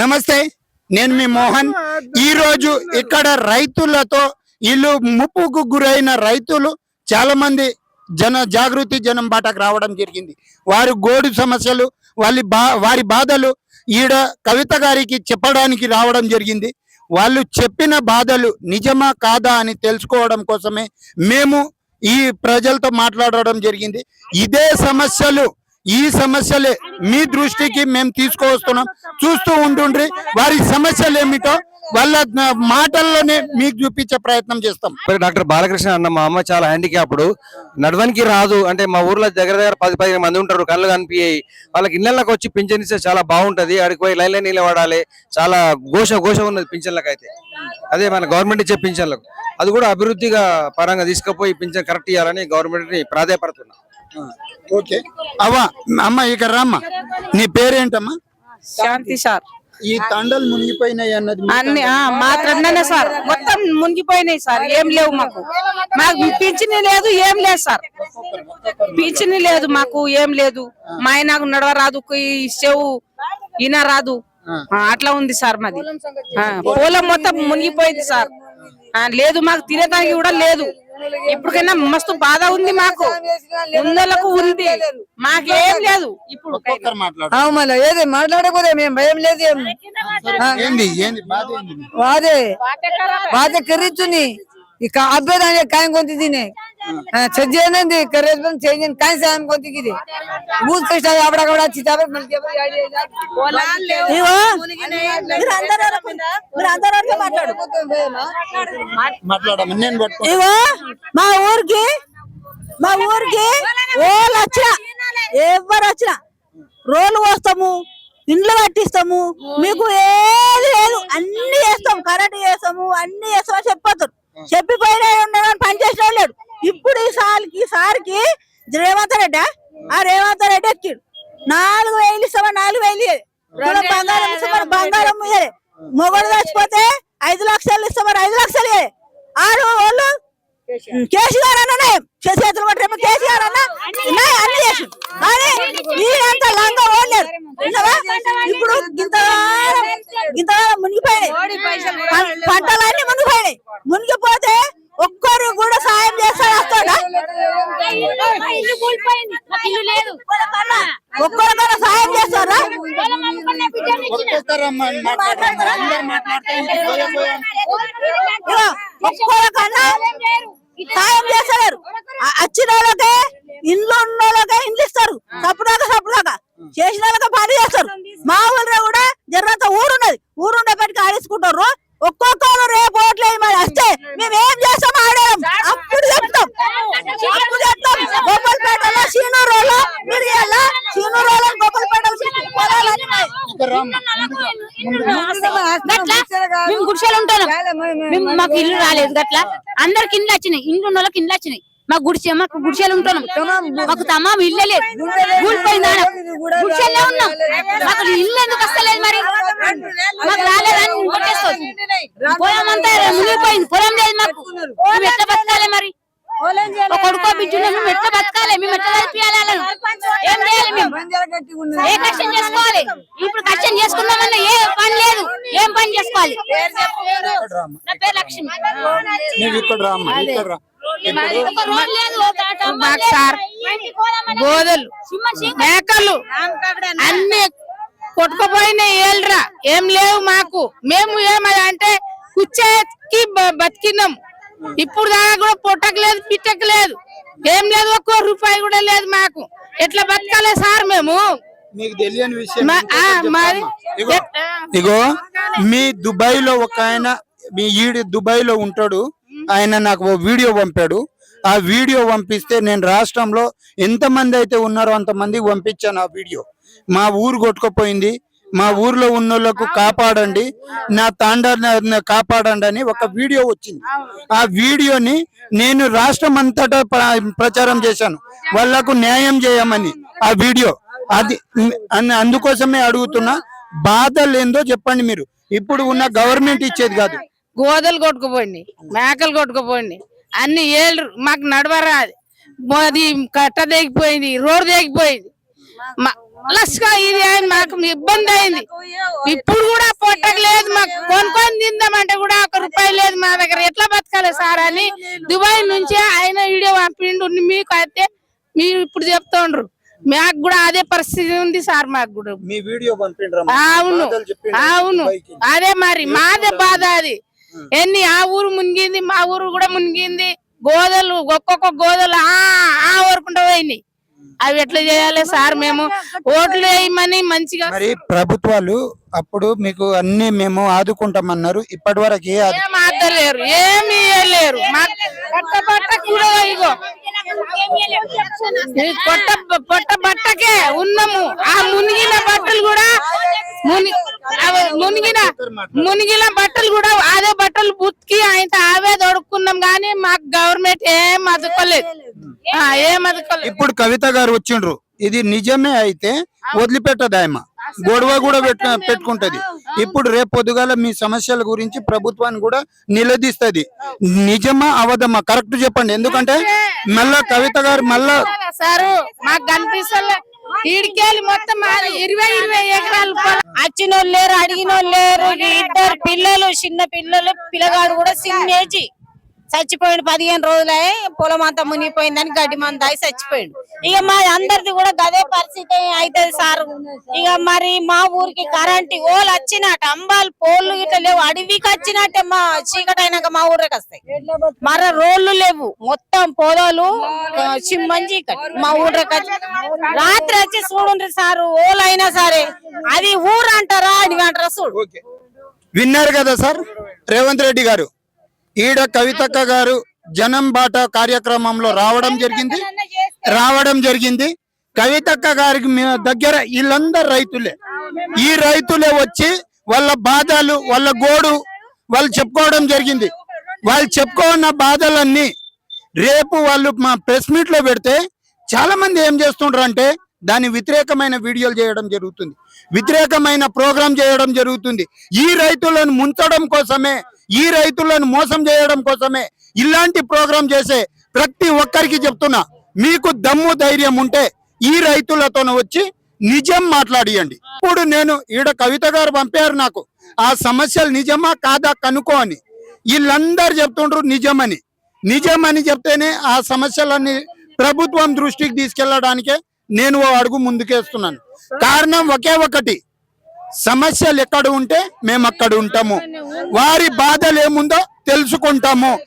నమస్తే నేను మీ మోహన్. ఈ రోజు ఇక్కడ రైతులతో వీళ్ళు ముప్పుకు గురైన రైతులు చాలా మంది జన జాగృతి జనం బాటకు రావడం జరిగింది. వారి గోడు సమస్యలు వాళ్ళ బా వారి బాధలు ఈడ కవిత గారికి చెప్పడానికి రావడం జరిగింది. వాళ్ళు చెప్పిన బాధలు నిజమా కాదా అని తెలుసుకోవడం కోసమే మేము ఈ ప్రజలతో మాట్లాడడం జరిగింది. ఇదే సమస్యలు ఈ సమస్యలే మీ దృష్టికి మేము తీసుకువస్తున్నాం. చూస్తూ ఉంటుండ్రి వారి సమస్యలు ఏమిటో వాళ్ళ మాటల్లోనే మీకు చూపించే ప్రయత్నం చేస్తాం. మరి డాక్టర్ బాలకృష్ణ అన్న మా అమ్మ చాలా హ్యాండిక్యాప్డ్. నడవనికి రాదు. అంటే మా ఊర్లో దగ్గర దగ్గర పది పదిహేను మంది ఉంటారు. కళ్ళు కనిపించాయి వాళ్ళకి ఇళ్ళకి వచ్చి పింఛన్ ఇస్తే చాలా బాగుంటది. అడిగి పోయి లైన్ లైన్ నిలబడాలి చాలా ఘోష ఘోష ఉన్నది పింఛన్లకు అయితే అదే మన గవర్నమెంట్ ఇచ్చే పింఛన్లకు. అది కూడా అభివృద్ధిగా పరంగా తీసుకుపోయి పింఛన్ కరెక్ట్ ఇవ్వాలని గవర్నమెంట్ని ఓకే. అవ్వా అమ్మ ఇక రామ్మ. నీ పేరేంటమ్మా? శాంతి సార్. ఈ తండలు మునిగిపోయినాయి అన్నది అన్ని ఆ, మాత్రమే సార్. మొత్తం మునిగిపోయినాయి సార్. ఏం లేవు మాకు. మాకు పింఛని లేదు ఏం లేదు సార్. పింఛని లేదు మాకు ఏం లేదు. మా ఆయనకు నడవరాదు ఈ చెవు ఈయన రాదు. అట్లా ఉంది సార్ మాది. పొలం మొత్తం మునిగిపోయింది సార్. లేదు మాకు తినేదానికి కూడా లేదు. ఇప్పటికైనా మస్తు బాధ ఉంది మాకు. ముందలకు ఉంది. మాకేం లేదు. ఇప్పుడు మళ్ళీ ఏది మాట్లాడకపోతే మేము భయం లేదు ఏం? ఏంది? ఏంది? బాధ వాదే. కర్రీచుని ఇక అభ్యర్థి కాయం కొంత చచ్చేదండి కరేజ్ బంద్ కాయం సాయం కొంత ఇది బూత్ కృష్ణ అప్పుడక్కడ వచ్చి ఇవో మా ఊరికి మా ఊరికి ఓళ్ళు వచ్చిన ఎవరు వచ్చిన రోలు పోస్తాము ఇండ్లు కట్టిస్తాము మీకు ఏది లేదు. అన్ని చేస్తాం కరెంట్ వేస్తాము అన్ని చేస్తామని చెప్పొద్దు. చెప్పిపోయినా పని చేసిన వాళ్ళు లేడు. ఇప్పుడు ఈ సార్కి ఈ సార్కి రేవంత్ రెడ్డి ఆ? రేవంత్ రెడ్డి ఎక్కిడు. నాలుగు వేలు ఇస్తామా? నాలుగు వేలు బంగారం ఇస్తామని బంగారం ఇయ్యలే. మొగడు చచ్చిపోతే ఐదు లక్షలు ఇస్తామని ఐదు లక్షలు ఇయ్యలే. ఆడు వాళ్ళు కేసీఆర్. అన్ననే. చేతులు కొట్టేమో కేసీఆర్ అన్న. అన్ని చేసి కానీ వీరంతా లంగా ఓడలేరు? ఇప్పుడు ఇంతగానం ఇంతగానం మునిగిపోయినాయి. పంటలన్నీ మునిగిపోతే ఒక్కరు కూడా సాయం చేస్తాడు వస్తాడా? ఇల్లు కూలిపోయింది ఒక్కరికైనా సాయం చేస్తారా? ఒక్కరికన్నా సాయం చేస్తారు. వచ్చిన వాళ్ళకే ఇండ్లు ఉన్న వాళ్ళకే ఇండ్లు ఇస్తారు సప్పుడాక సప్పుడాక చేసిన వాళ్ళకి పని చేస్తారు మా ఊళ్ళో కూడా జర్రంత ఊరున్నది ఊరుండేపటికి ఆడేసుకుంటారు ఒక్కొక్కరు రేపు ఓట్లు వేయమని వస్తే మేము ఏం చేస్తాం ఆడాం అప్పుడు చెప్తాం అప్పుడు చెప్తాం గోపాలపేటలో సీనూరులో మిరియాల సీనూరులో గోపాలపేటలో పొలాలన్నీ ఉన్నాయి. ఇక్కడ రామ్మా గట్లా మేము గుడిసెలు ఉంటాను మాకు ఇల్లు రాలేదు గట్లా? అందరికి ఇండ్లు వచ్చినాయి. ఇండ్లు ఉన్న వాళ్ళకి ఇండ్లు వచ్చినాయి. మాకు గుడిసె మాకు గుడిసెలు ఉంటాం మాకు తమాం ఇల్లే లేదు. కూలిపోయింది. గుడిసెల్లో ఉన్నాం. మాకు ఇల్లు ఎందుకు వస్తలేదు మరి? మాకు రాలేదని కొట్టేస్తుంది పొలం అంతా మునిగిపోయింది. పొలం లేదు మాకు. ఎట్లా బతకాలి మరి? కొడుకో బిడ్డ మేము ఎట్లా బతకాలి? మేము ఎట్లా చదివియాలి వాళ్ళను? ఏం చేయాలి మేము ఏ కష్టం చేసుకోవాలి? ఇప్పుడు కష్టం చేసుకున్నామన్నా ఏ పని లేదు. ఏం పని చేసుకోవాలి? నా పేరు లక్ష్మి. నువ్వు ఇక్కడ రామ్మా ఇక్కడ రా. ఒక రోడ్ లేదు ఒక డంబర్ మాకు లేదు. సార్ ఇంటికి పోదామన్నా గోదలు. మేకలు అన్ని. కొట్టుకుపోయినాయి ఏళ్ళరా. ఏం లేవు మాకు. మేము ఏమయ్యా అంటే కుచ్చేకి బతికినాం. ఇప్పుడు దాకా కూడా పొట్టకు లేదు పిట్టకు లేదు ఏం లేదు ఒక్క రూపాయి కూడా లేదు మాకు. ఎట్లా బతకాలి సార్ మేము? మీకు తెలియని విషయం? ఇగో మీ దుబాయ్లో ఒక ఆయన మీ ఈడి దుబాయ్లో ఉంటాడు. ఆయన నాకు ఓ వీడియో పంపాడు. ఆ వీడియో పంపిస్తే నేను రాష్ట్రంలో ఎంతమంది అయితే ఉన్నారో అంతమంది పంపించాను ఆ వీడియో. మా ఊరు కొట్టుకుపోయింది. మా ఊర్లో ఉన్నోళ్ళకు కాపాడండి. నా తాండ కాపాడండి అని ఒక వీడియో వచ్చింది. ఆ వీడియోని నేను రాష్ట్రం అంతటా ప్ర- ప్రచారం చేశాను. వాళ్ళకు న్యాయం చేయమని ఆ వీడియో. అది అన్- అందుకోసమే అడుగుతున్నా. బాధలు ఏందో చెప్పండి మీరు. ఇప్పుడు ఉన్న గవర్నమెంట్ ఇచ్చేది కాదు. గోదలు కొట్టుకుపోయింది మేకలు కొట్టుకుపోయింది అన్ని ఏళ్ళు మాకు నడవరాదు. అది కట్ట తెగిపోయింది రోడ్డు తెగిపోయింది మా- లస్గా ఇది అయింది మాకు ఇబ్బంది అయింది. ఇప్పుడు కూడా పొట్టకు లేదు మాకు కొనుక్కొని తిందామంటే కూడా ఒక రూపాయి లేదు మా దగ్గర. ఎట్లా బతకాలి సార్ అని దుబాయ్ నుంచి ఆయన వీడియో పంపిండు మీకు అయితే మీరు ఇప్పుడు చెప్తుండ్రు. మాకు కూడా అదే పరిస్థితి ఉంది సార్ మాకు కూడా. మీ వీడియో పంపిండ్రా అవును అవును. అదే మరి మాదే బాధ అది. ఎన్ని ఆ ఊరు మునిగింది మా ఊరు కూడా మునిగింది. గోదలు ఒక్కొక్క గోదలు ఆ ఆ ఊరుకుంటూ పోయినాయి. అవి ఎట్లా చేయాలి? సార్ మేము ఓట్లు వేయమని మంచిగా మరి ప్రభుత్వాలు అప్పుడు మీకు అన్ని మేము ఆదుకుంటామన్నారు. ఇప్పటి వరకు ఏ ఆదు- ఏం ఆదలేరు ఏమి లేరు పొట్ట బట్ట కూడా ఇగో. ఈ పొట్ట పొట్ట బట్టకే ఉన్నాము. ఆ మునిగిన బట్టలు కూడా ముని మునిగిన మునిగిన బట్టలు కూడా అదే బట్టలు బుత్కి ఆయన అవే దొడుక్కున్నాం కానీ మాకు గవర్నమెంట్ ఏం అదుకోలేదు ఆ, ఏం అదుకోలేదు ఇప్పుడు కవిత గారు వచ్చిండ్రు. ఇది నిజమే అయితే వదిలిపెట్టదు ఆయమ గొడవ కూడా పెట్ట పెట్టుకుంటది. ఇప్పుడు రేపు పొద్దుగాల మీ సమస్యల గురించి ప్రభుత్వాన్ని కూడా నిలదీస్తది. నిజమా అవదమ్మా కరెక్ట్ చెప్పండి. ఎందుకంటే మళ్ళా కవిత గారు మళ్ళా సారు మాకు కనిపిస్తలే ఈడికెళ్ళి మొత్తం ఇరవై ఇరవై ఎకరాలు పొలం. వచ్చిన లేరు అడిగిన లేరు ఇద్దరు పిల్లలు చిన్న పిల్లలు పిల్లగాడు కూడా చిన్న ఏజీ చచ్చిపోయిండు పదిహేను రోజులే పొలం అంతా మునిగిపోయిందని గడ్డి మంది దాగి చచ్చిపోయిండు. ఇక మా అందరిది కూడా గదే పరిస్థితి అవుతుంది సార్. ఇక మరి మా ఊరికి కరెంట్ ఓలు వచ్చినట్టు అంబాలు పోళ్ళు ఇట్లా లేవు. అడవికి వచ్చినట్టే మా చీకటి అయినాక మా ఊరికి వస్తాయి. మర రోళ్ళు లేవు. మొత్తం పొలాలు చిమ్మంజి మా ఊరికి రాత్రి వచ్చి చూడండి సారు ఓలు అయినా సరే. అది ఊరు అంటారా అడివి అంటారా చూడు. విన్నారు కదా సార్? రేవంత్ రెడ్డి గారు. ఈడ కవితక్క గారు జనం బాట కార్యక్రమంలో రావడం జరిగింది. రావడం జరిగింది. కవితక్క గారికి దగ్గర వీళ్ళందరు రైతులే. ఈ రైతులే వచ్చి వాళ్ళ బాధలు వాళ్ళ గోడు వాళ్ళు చెప్పుకోవడం జరిగింది. వాళ్ళు చెప్పుకున్న బాధలన్నీ రేపు వాళ్ళు మా ప్రెస్ మీట్లో పెడితే చాలా మంది ఏం చేస్తుండ్రు అంటే దాని వ్యతిరేకమైన వీడియోలు చేయడం జరుగుతుంది. వ్యతిరేకమైన ప్రోగ్రాం చేయడం జరుగుతుంది. ఈ రైతులను ముంచడం కోసమే ఈ రైతులను మోసం చేయడం కోసమే ఇలాంటి ప్రోగ్రాం చేసే ప్రతి ఒక్కరికి చెప్తున్నా. మీకు దమ్ము ధైర్యం ఉంటే ఈ రైతులతో వచ్చి నిజం మాట్లాడియండి. ఇప్పుడు నేను ఈడ కవిత గారు పంపారు నాకు. ఆ సమస్యలు నిజమా కాదా కనుక్కో అని. వీళ్ళందరూ చెప్తుండ్రు నిజమని. నిజమని చెప్తేనే ఆ సమస్యలన్నీ ప్రభుత్వం దృష్టికి తీసుకెళ్ళడానికే నేను ఓ అడుగు ముందుకేస్తున్నాను. కారణం ఒకే ఒకటి. సమస్యలు ఎక్కడ ఉంటే మేము అక్కడ ఉంటాము. వారి బాధలు ఏముందో తెలుసుకుంటాము.